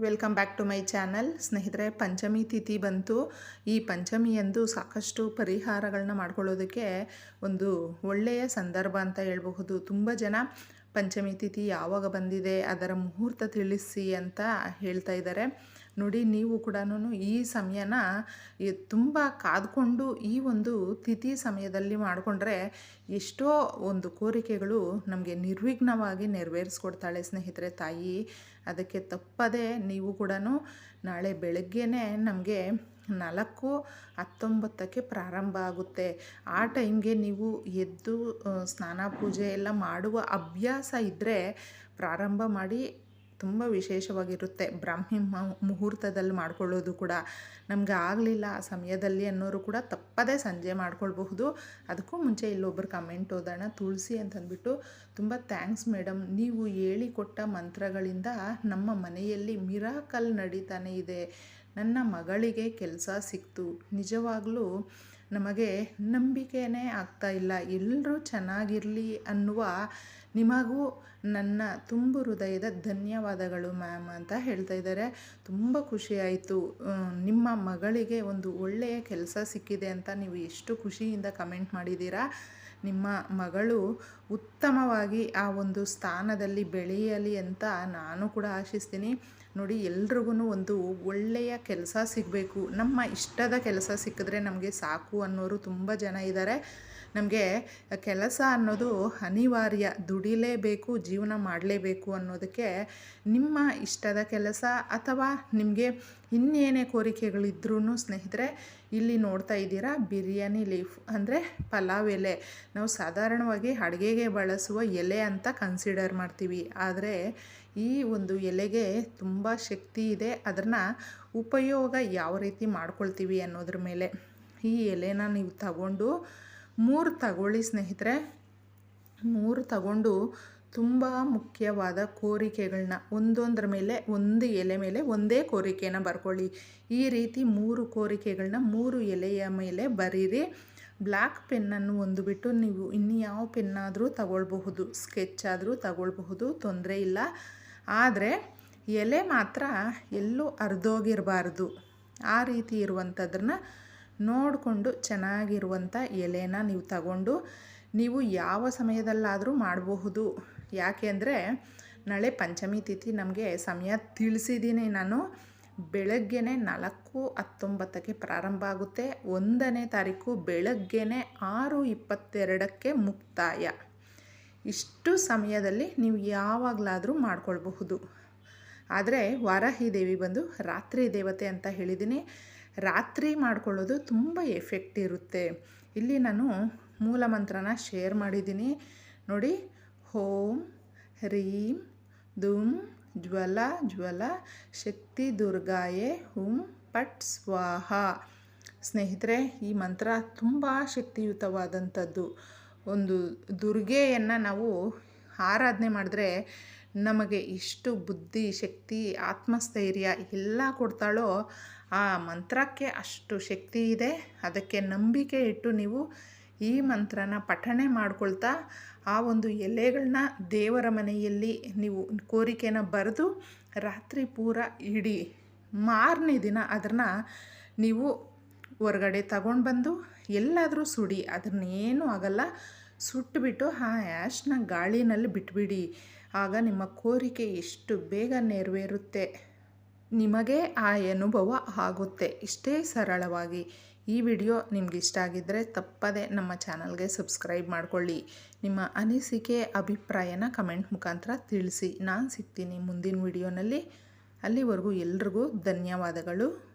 Welcome back to my channel. ಸ್ನೇಹಿತರೆ, ಪಂಚಮಿ ತಿಥಿ ಬಂತು. ಈ ಪಂಚಮಿಯಂದು ಸಾಕಷ್ಟು ಪರಿಹಾರಗಳನ್ನ ಮಾಡ್ಕೊಳ್ಳೋದಕ್ಕೆ ಒಂದು ಒಳ್ಳೆಯ ಸಂದರ್ಭ ಅಂತ ಹೇಳಬಹುದು. ತುಂಬ ಜನ ಪಂಚಮಿ ತಿಥಿ ಯಾವಾಗ ಬಂದಿದೆ, ಅದರ ಮುಹೂರ್ತ ತಿಳಿಸಿ ಅಂತ ಹೇಳ್ತಾ ಇದ್ದಾರೆ. ನೋಡಿ, ನೀವು ಕೂಡ ಈ ಸಮಯನ ತುಂಬ ಕಾದ್ಕೊಂಡು ಈ ಒಂದು ತಿಥಿ ಸಮಯದಲ್ಲಿ ಮಾಡಿಕೊಂಡ್ರೆ ಎಷ್ಟೋ ಒಂದು ಕೋರಿಕೆಗಳು ನಮಗೆ ನಿರ್ವಿಘ್ನವಾಗಿ ನೆರವೇರಿಸ್ಕೊಡ್ತಾಳೆ ಸ್ನೇಹಿತರೆ, ತಾಯಿ. ಅದಕ್ಕೆ ತಪ್ಪದೆ ನೀವು ಕೂಡ ನಾಳೆ ಬೆಳಗ್ಗೆನೇ ನಮಗೆ ನಾಲ್ಕು ಹತ್ತೊಂಬತ್ತಕ್ಕೆ ಪ್ರಾರಂಭ ಆಗುತ್ತೆ. ಆ ಟೈಮ್ಗೆ ನೀವು ಎದ್ದು ಸ್ನಾನ, ಪೂಜೆ ಎಲ್ಲ ಮಾಡುವ ಅಭ್ಯಾಸ ಇದ್ದರೆ ಪ್ರಾರಂಭ ಮಾಡಿ ತುಂಬ ವಿಶೇಷವಾಗಿರುತ್ತೆ. ಬ್ರಾಹ್ಮಿ ಮುಹೂರ್ತದಲ್ಲಿ ಮಾಡ್ಕೊಳ್ಳೋದು ಕೂಡ. ನಮಗೆ ಆಗಲಿಲ್ಲ ಆ ಸಮಯದಲ್ಲಿ ಅನ್ನೋರು ಕೂಡ ತಪ್ಪದೇ ಸಂಜೆ ಮಾಡ್ಕೊಳ್ಬಹುದು. ಅದಕ್ಕೂ ಮುಂಚೆ ಇಲ್ಲೊಬ್ಬರು ಕಮೆಂಟ್ ಓದೋಣ, ತುಳಸಿ ಅಂತಂದ್ಬಿಟ್ಟು ತುಂಬ ಥ್ಯಾಂಕ್ಸ್ ಮೇಡಮ್. ನೀವು ಹೇಳಿಕೊಟ್ಟ ಮಂತ್ರಗಳಿಂದ ನಮ್ಮ ಮನೆಯಲ್ಲಿ ಮಿರಾಕಲ್ ನಡೀತಾನೆ ಇದೆ. ನನ್ನ ಮಗಳಿಗೆ ಕೆಲಸ ಸಿಕ್ತು. ನಿಜವಾಗಲೂ ನಮಗೆ ನಂಬಿಕೆನೇ ಆಗ್ತಾ ಇಲ್ಲ. ಎಲ್ಲರೂ ಚೆನ್ನಾಗಿರಲಿ ಅನ್ನುವ ನಿಮಗೂ ನನ್ನ ತುಂಬು ಹೃದಯದ ಧನ್ಯವಾದಗಳು ಮ್ಯಾಮ್ ಅಂತ ಹೇಳ್ತಾ ಇದ್ದಾರೆ. ತುಂಬ ಖುಷಿಯಾಯಿತು ನಿಮ್ಮ ಮಗಳಿಗೆ ಒಂದು ಒಳ್ಳೆಯ ಕೆಲಸ ಸಿಕ್ಕಿದೆ ಅಂತ ನೀವು ಎಷ್ಟು ಖುಷಿಯಿಂದ ಕಮೆಂಟ್ ಮಾಡಿದ್ದೀರಾ? ನಿಮ್ಮ ಮಗಳು ಉತ್ತಮವಾಗಿ ಆ ಒಂದು ಸ್ಥಾನದಲ್ಲಿ ಬೆಳೆಯಲಿ ಅಂತ ನಾನು ಕೂಡ ಆಶಿಸ್ತೀನಿ. ನೋಡಿ ಎಲ್ರಿಗೂ ಒಂದು ಒಳ್ಳೆಯ ಕೆಲಸ ಸಿಗಬೇಕು. ನಮ್ಮ ಇಷ್ಟದ ಕೆಲಸ ಸಿಕ್ಕಿದ್ರೆ ನಮಗೆ ಸಾಕು ಅನ್ನೋರು ತುಂಬ ಜನ ಇದ್ದಾರೆ ನಮಗೆ ಕೆಲಸ ಅನ್ನೋದು ಅನಿವಾರ್ಯ. ದುಡಿಲೇಬೇಕು, ಜೀವನ ಮಾಡಲೇಬೇಕು ಅನ್ನೋದಕ್ಕೆ ನಿಮ್ಮ ಇಷ್ಟದ ಕೆಲಸ ಅಥವಾ ನಿಮಗೆ ಇನ್ನೇನೇ ಕೋರಿಕೆಗಳಿದ್ರೂ ಸ್ನೇಹಿತರೆ, ಇಲ್ಲಿ ನೋಡ್ತಾ ಇದ್ದೀರಾ ಬಿರಿಯಾನಿ ಲೀಫ್ ಅಂದರೆ ಪಲಾವ್ ಎಲೆ. ನಾವು ಸಾಧಾರಣವಾಗಿ ಅಡುಗೆಗೆ ಬಳಸುವ ಎಲೆ ಅಂತ ಕನ್ಸಿಡರ್ ಮಾಡ್ತೀವಿ. ಆದರೆ ಈ ಒಂದು ಎಲೆಗೆ ತುಂಬ ಶಕ್ತಿ ಇದೆ. ಅದನ್ನು ಉಪಯೋಗ ಯಾವ ರೀತಿ ಮಾಡ್ಕೊಳ್ತೀವಿ ಅನ್ನೋದ್ರ ಮೇಲೆ ಈ ಎಲೆನ ನೀವು ತಗೊಂಡು ಮೂರು ತಗೊಳ್ಳಿ ಸ್ನೇಹಿತರೆ. ಮೂರು ತಗೊಂಡು ತುಂಬ ಮುಖ್ಯವಾದ ಕೋರಿಕೆಗಳನ್ನ ಒಂದೊಂದರ ಮೇಲೆ, ಒಂದು ಎಲೆ ಮೇಲೆ ಒಂದೇ ಕೋರಿಕೆನ ಬರ್ಕೊಳ್ಳಿ. ಈ ರೀತಿ ಮೂರು ಕೋರಿಕೆಗಳನ್ನ ಮೂರು ಎಲೆಯ ಮೇಲೆ ಬರೀರಿ. ಬ್ಲ್ಯಾಕ್ ಪೆನ್ನನ್ನು ಒಂದು ಬಿಟ್ಟು ನೀವು ಇನ್ಯಾವ ಯಾವ ಪೆನ್ನಾದರೂ ತಗೊಳ್ಬಹುದು, ಸ್ಕೆಚ್ ಆದರೂ ತಗೊಳ್ಬಹುದು, ತೊಂದರೆ ಇಲ್ಲ. ಆದರೆ ಎಲೆ ಮಾತ್ರ ಎಲ್ಲೂ ಅರ್ಧೋಗಿರಬಾರ್ದು ಆ ರೀತಿ ಇರುವಂಥದ್ರನ್ನ ನೋಡಿಕೊಂಡು ಚೆನ್ನಾಗಿರುವಂಥ ಎಲೆನ ನೀವು ತಗೊಂಡು ನೀವು ಯಾವ ಸಮಯದಲ್ಲಾದರೂ ಮಾಡಬಹುದು. ಯಾಕೆಂದರೆ ನಾಳೆ ಪಂಚಮಿ ತಿಥಿ ನಮಗೆ ಸಮಯ ತಿಳಿಸಿದ್ದೀನಿ ನಾನು. ಬೆಳಗ್ಗೆನೆ ನಾಲ್ಕು ಹತ್ತೊಂಬತ್ತಕ್ಕೆ ಪ್ರಾರಂಭ ಆಗುತ್ತೆ. ಒಂದನೇ ತಾರೀಕು ಬೆಳಗ್ಗೆನೆ ಆರು ಇಪ್ಪತ್ತೆರಡಕ್ಕೆ ಮುಕ್ತಾಯ. ಇಷ್ಟು ಸಮಯದಲ್ಲಿ ನೀವು ಯಾವಾಗಲಾದರೂ ಮಾಡ್ಕೊಳ್ಬಹುದು. ಆದರೆ ವಾರಾಹಿ ದೇವಿ ಬಂದು, ರಾತ್ರಿ ದೇವತೆ ಅಂತ ಹೇಳಿದ್ದೀನಿ. ರಾತ್ರಿ ಮಾಡ್ಕೊಳ್ಳೋದು ತುಂಬ ಎಫೆಕ್ಟ್ ಇರುತ್ತೆ. ಇಲ್ಲಿ ನಾನು ಮೂಲ ಮಂತ್ರನ ಶೇರ್ ಮಾಡಿದ್ದೀನಿ. ನೋಡಿ ಹೋಂ ಹ್ರೀಂ ದುಂ ಜ್ವಲ ಜ್ವಲ ಶಕ್ತಿ ದುರ್ಗಾಯೇ ಹುಂ ಪಟ್ ಸ್ವಾಹ. ಸ್ನೇಹಿತರೆ, ಈ ಮಂತ್ರ ತುಂಬ ಶಕ್ತಿಯುತವಾದಂಥದ್ದು. ಒಂದು ದುರ್ಗೆಯನ್ನು ನಾವು ಆರಾಧನೆ ಮಾಡಿದ್ರೆ ನಮಗೆ ಇಷ್ಟು ಬುದ್ಧಿ, ಶಕ್ತಿ, ಆತ್ಮಸ್ಥೈರ್ಯ ಎಲ್ಲ ಕೊಡ್ತಾಳೋ ಆ ಮಂತ್ರಕ್ಕೆ ಅಷ್ಟು ಶಕ್ತಿ ಇದೆ. ಅದಕ್ಕೆ ನಂಬಿಕೆ ಇಟ್ಟು ನೀವು ಈ ಮಂತ್ರನ ಪಠಣೆ ಮಾಡ್ಕೊಳ್ತಾ ಆ ಒಂದು ಎಲೆಗಳನ್ನ ದೇವರ ಮನೆಯಲ್ಲಿ ನೀವು ಕೋರಿಕೆನ ಬರೆದು ರಾತ್ರಿ ಪೂರ ಇಡಿ ಮಾರನೇ ದಿನ ಅದನ್ನು ನೀವು ಹೊರಗಡೆ ತಗೊಂಡು ಬಂದು ಎಲ್ಲಾದರೂ ಸುಡಿ, ಅದನ್ನೇನೂ ಆಗಲ್ಲ. ಸುಟ್ಟುಬಿಟ್ಟು ಆ ಆ್ಯಶ್ನ ಗಾಳಿನಲ್ಲಿ ಬಿಟ್ಬಿಡಿ. ಆಗ ನಿಮ್ಮ ಕೋರಿಕೆ ಎಷ್ಟು ಬೇಗ ನೆರವೇರುತ್ತೆ? ನಿಮಗೆ ಆ ಅನುಭವ ಆಗುತ್ತೆ. ಇಷ್ಟೇ ಸರಳವಾಗಿ. ಈ ವಿಡಿಯೋ ನಿಮ್ಗೆ ಇಷ್ಟ ಆಗಿದ್ದರೆ ತಪ್ಪದೆ ನಮ್ಮ ಚಾನಲ್ಗೆ ಸಬ್ಸ್ಕ್ರೈಬ್ ಮಾಡ್ಕೊಳ್ಳಿ. ನಿಮ್ಮ ಅನಿಸಿಕೆ, ಅಭಿಪ್ರಾಯನ ಕಮೆಂಟ್ ಮುಖಾಂತರ ತಿಳಿಸಿ. ನಾನು ಸಿಗ್ತೀನಿ ಮುಂದಿನ ವಿಡಿಯೋನಲ್ಲಿ. ಅಲ್ಲಿವರೆಗೂ ಎಲ್ರಿಗೂ ಧನ್ಯವಾದಗಳು.